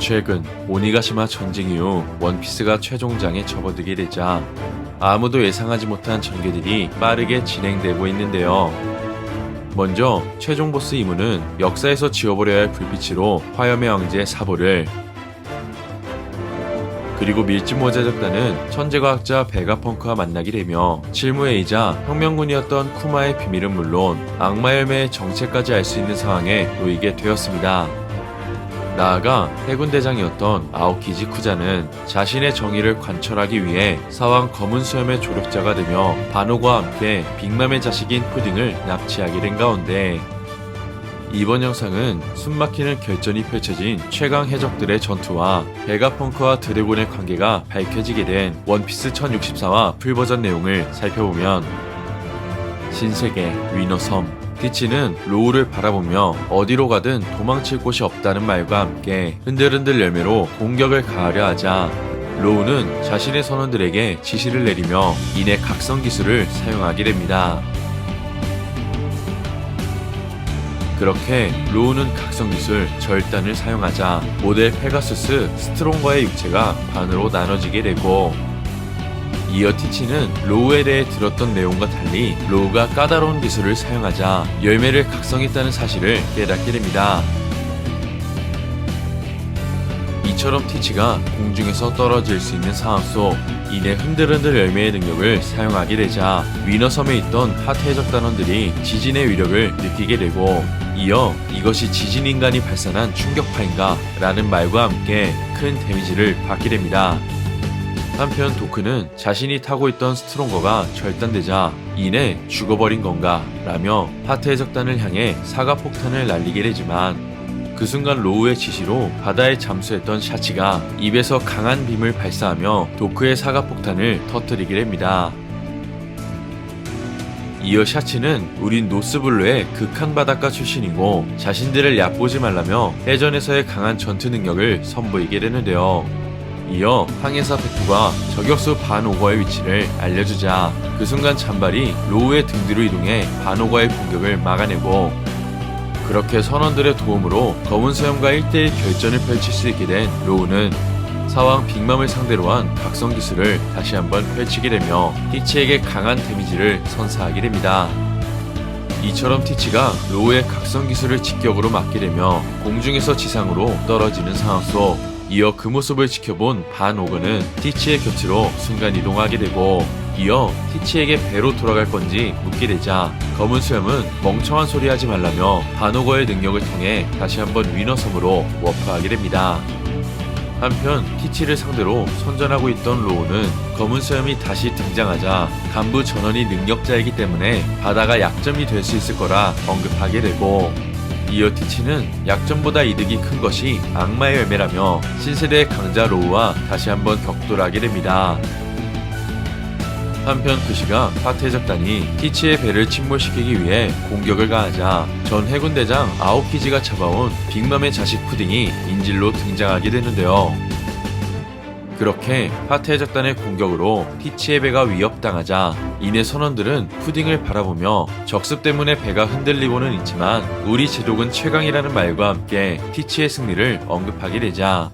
최근 오니가시마 전쟁 이후 원피스가 최종장에 접어들게 되자 아무도 예상하지 못한 전개들이 빠르게 진행되고 있는데요. 먼저 최종 보스 이무는 역사에서 지워버려야 할 불빛으로 화염의 왕제 사보를 그리고 밀짚모자적단은 천재과학자 베가펑크와 만나게 되며 실무회이자 혁명군이었던 쿠마의 비밀은 물론 악마 열매의 정체까지 알 수 있는 상황에 놓이게 되었습니다. 나아가 해군 대장이었던 아오키지 쿠자는 자신의 정의를 관철하기 위해 사왕 검은 수염의 조력자가 되며 바노과 함께 빅맘의 자식인 푸딩을 납치하게 된 가운데 이번 영상은 숨막히는 결전이 펼쳐진 최강 해적들의 전투와 베가펑크와 드래곤의 관계가 밝혀지게 된 원피스 1064와 풀버전 내용을 살펴보면 신세계 위너섬 티치는 로우를 바라보며 어디로 가든 도망칠 곳이 없다는 말과 함께 흔들흔들 열매로 공격을 가하려 하자 로우는 자신의 선원들에게 지시를 내리며 이내 각성 기술을 사용하게 됩니다. 그렇게 로우는 각성 기술 절단을 사용하자 모델 페가수스 스트롱거의 육체가 반으로 나눠지게 되고 이어 티치는 로우에 대해 들었던 내용과 달리 로우가 까다로운 기술을 사용하자 열매를 각성했다는 사실을 깨닫게 됩니다. 이처럼 티치가 공중에서 떨어질 수 있는 상황 속 이내 흔들흔들 열매의 능력을 사용하게 되자 위너섬에 있던 하트해적 단원들이 지진의 위력을 느끼게 되고 이어 이것이 지진 인간이 발산한 충격파인가 라는 말과 함께 큰 데미지를 받게 됩니다. 한편 도크는 자신이 타고 있던 스트롱거가 절단되자 이내 죽어버린 건가 라며 하트 해적단을 향해 사과 폭탄을 날리게 되지만 그 순간 로우의 지시로 바다에 잠수했던 샤치가 입에서 강한 빔을 발사하며 도크의 사과 폭탄을 터뜨리게 됩니다. 이어 샤치는 우린 노스블루의 극한 바닷가 출신이고 자신들을 얕보지 말라며 해전에서의 강한 전투 능력을 선보이게 되는데요. 이어 항해사 베투가 저격수 반오거의 위치를 알려주자 그 순간 잔발이 로우의 등 뒤로 이동해 반오거의 공격을 막아내고 그렇게 선원들의 도움으로 검은 수염과 1대1 결전을 펼칠 수 있게 된 로우는 사왕 빅맘을 상대로 한 각성 기술을 다시 한번 펼치게 되며 티치에게 강한 데미지를 선사하게 됩니다. 이처럼 티치가 로우의 각성 기술을 직격으로 맞게 되며 공중에서 지상으로 떨어지는 상황 속 이어 그 모습을 지켜본 반 오그는 티치의 곁으로 순간 이동하게 되고 이어 티치에게 배로 돌아갈 건지 묻게 되자 검은 수염은 멍청한 소리 하지 말라며 반오거의 능력을 통해 다시 한번 위너 섬으로 워프하게 됩니다. 한편 티치를 상대로 선전하고 있던 로우는 검은 수염이 다시 등장하자 간부 전원이 능력자이기 때문에 바다가 약점이 될 수 있을 거라 언급하게 되고 이어 티치는 약점보다 이득이 큰 것이 악마의 열매라며 신세대의 강자 로우와 다시 한번 격돌하게 됩니다. 한편 그 시각 파트해적단이 티치의 배를 침몰시키기 위해 공격을 가하자 전 해군 대장 아오키지가 잡아온 빅맘의 자식 푸딩이 인질로 등장하게 되는데요. 그렇게 파트해적단의 공격으로 티치의 배가 위협당하자 이내 선원들은 푸딩을 바라보며 적습 때문에 배가 흔들리고는 있지만 우리 제독은 최강이라는 말과 함께 티치의 승리를 언급하게 되자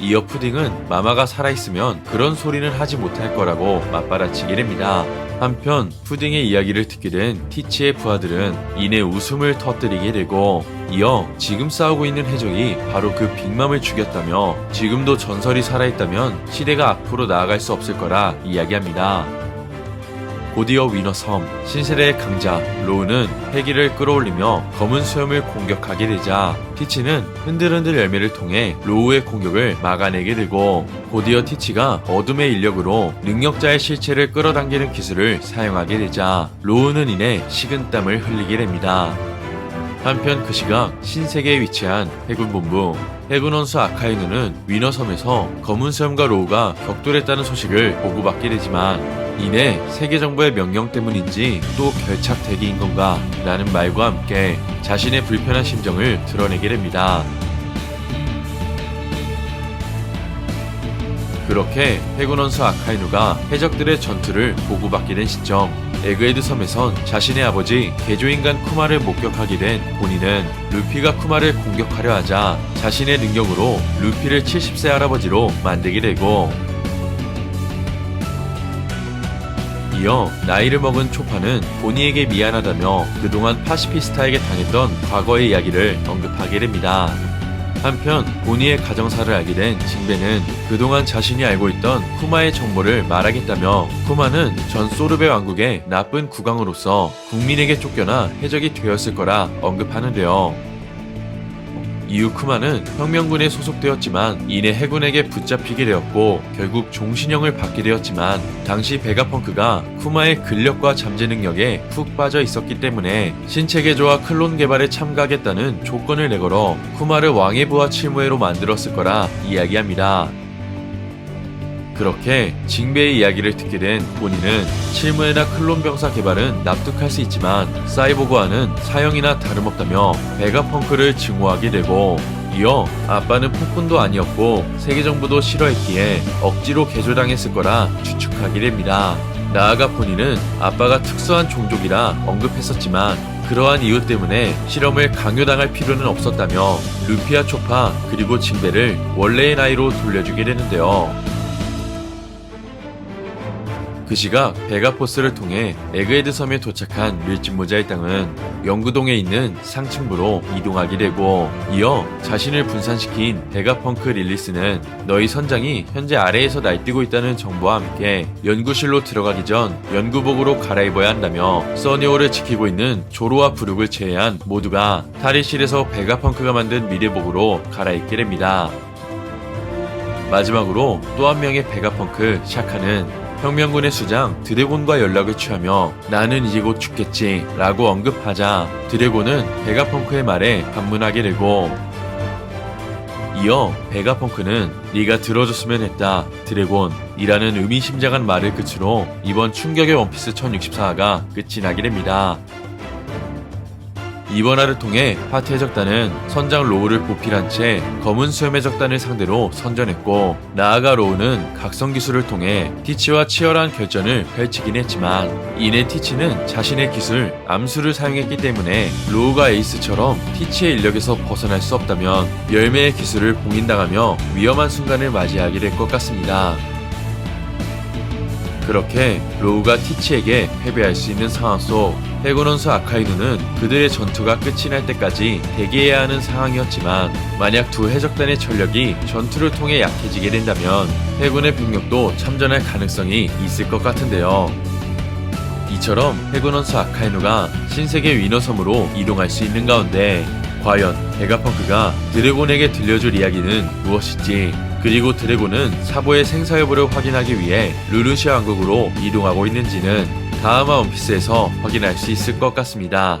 이어 푸딩은 마마가 살아있으면 그런 소리는 하지 못할 거라고 맞받아치게 됩니다. 한편 푸딩의 이야기를 듣게 된 티치의 부하들은 이내 웃음을 터뜨리게 되고 이어 지금 싸우고 있는 해적이 바로 그 빅맘을 죽였다며 지금도 전설이 살아있다면 시대가 앞으로 나아갈 수 없을 거라 이야기합니다. 곧이어 위너 섬 신세대의 강자 로우는 회기를 끌어올리며 검은 수염을 공격하게 되자 티치는 흔들흔들 열매를 통해 로우의 공격을 막아내게 되고 곧이어 티치가 어둠의 인력으로 능력자의 실체를 끌어당기는 기술을 사용하게 되자 로우는 이내 식은땀을 흘리게 됩니다. 한편 그 시각 신세계에 위치한 해군본부 해군 원수 아카이누는 위너섬에서 검은 수염과 로우가 격돌했다는 소식을 보고받게 되지만 이내 세계 정부의 명령 때문인지 또 결착 대기인 건가 라는 말과 함께 자신의 불편한 심정을 드러내게 됩니다. 그렇게 해군 원수 아카이누가 해적들의 전투를 보고받게 된 시점 에그헤드 섬에선 자신의 아버지 개조인간 쿠마를 목격하게 된 본인은 루피가 쿠마를 공격하려 하자 자신의 능력으로 루피를 70세 할아버지로 만들게 되고 이어 나이를 먹은 초파는 보니에게 미안하다며 그동안 파시피스타에게 당했던 과거의 이야기를 언급하게 됩니다. 한편 보니의 가정사를 알게 된 징베는 그동안 자신이 알고 있던 쿠마의 정보를 말하겠다며 쿠마는 전 소르베 왕국의 나쁜 국왕으로서 국민에게 쫓겨나 해적이 되었을 거라 언급하는데요. 이후 쿠마는 혁명군에 소속되었지만 이내 해군에게 붙잡히게 되었고 결국 종신형을 받게 되었지만 당시 베가펑크가 쿠마의 근력과 잠재 능력에 푹 빠져 있었기 때문에 신체 개조와 클론 개발에 참가하겠다는 조건을 내걸어 쿠마를 왕의 부하 칠무회로 만들었을 거라 이야기합니다. 그렇게 징베의 이야기를 듣게 된 본인은 칠무회나 클론 병사 개발은 납득할 수 있지만 사이보그와는 사형이나 다름없다며 베가펑크를 증오하게 되고 이어 아빠는 폭군도 아니었고 세계 정부도 싫어했기에 억지로 개조당했을 거라 추측하게 됩니다. 나아가 본인은 아빠가 특수한 종족이라 언급했었지만 그러한 이유 때문에 실험을 강요당할 필요는 없었다며 루피아 초파 그리고 징베를 원래의 나이로 돌려주게 되는데요. 그 시각 베가포스를 통해 에그헤드 섬에 도착한 밀짚 모자의 땅은 영구동에 있는 상층부로 이동하게 되고 이어 자신을 분산시킨 베가펑크 릴리스는 너희 선장이 현재 아래에서 날뛰고 있다는 정보와 함께 연구실로 들어가기 전 연구복으로 갈아입어야 한다며 써니오를 지키고 있는 조로와 브룩을 제외한 모두가 탈의실에서 베가펑크가 만든 미래복으로 갈아입게 됩니다. 마지막으로 또 한 명의 베가펑크 샤카는 혁명군의 수장 드래곤과 연락을 취하며 나는 이제 곧 죽겠지 라고 언급하자 드래곤은 베가펑크의 말에 반문하게 되고 이어 베가펑크는 네가 들어줬으면 했다 드래곤 이라는 의미심장한 말을 끝으로 이번 충격의 원피스 1064화가 끝이 나게 됩니다. 이번 화를 통해 파트 해적단은 선장 로우를 보필한 채 검은 수염 해적단을 상대로 선전했고 나아가 로우는 각성 기술을 통해 티치와 치열한 결전을 펼치긴 했지만 이내 티치는 자신의 기술 암수를 사용했기 때문에 로우가 에이스처럼 티치의 인력에서 벗어날 수 없다면 열매의 기술을 봉인당하며 위험한 순간을 맞이하게 될 것 같습니다. 그렇게 로우가 티치에게 패배할 수 있는 상황 속 해군원수 아카이누는 그들의 전투가 끝이 날 때까지 대기해야 하는 상황이었지만 만약 두 해적단의 전력이 전투를 통해 약해지게 된다면 해군의 병력도 참전할 가능성이 있을 것 같은데요. 이처럼 해군원수 아카이누가 신세계 위너섬으로 이동할 수 있는 가운데 과연 베가펑크가 드래곤에게 들려줄 이야기는 무엇일지 그리고 드래곤은 사보의 생사 여부를 확인하기 위해 루루시아 왕국으로 이동하고 있는지는 다음화 원피스에서 확인할 수 있을 것 같습니다.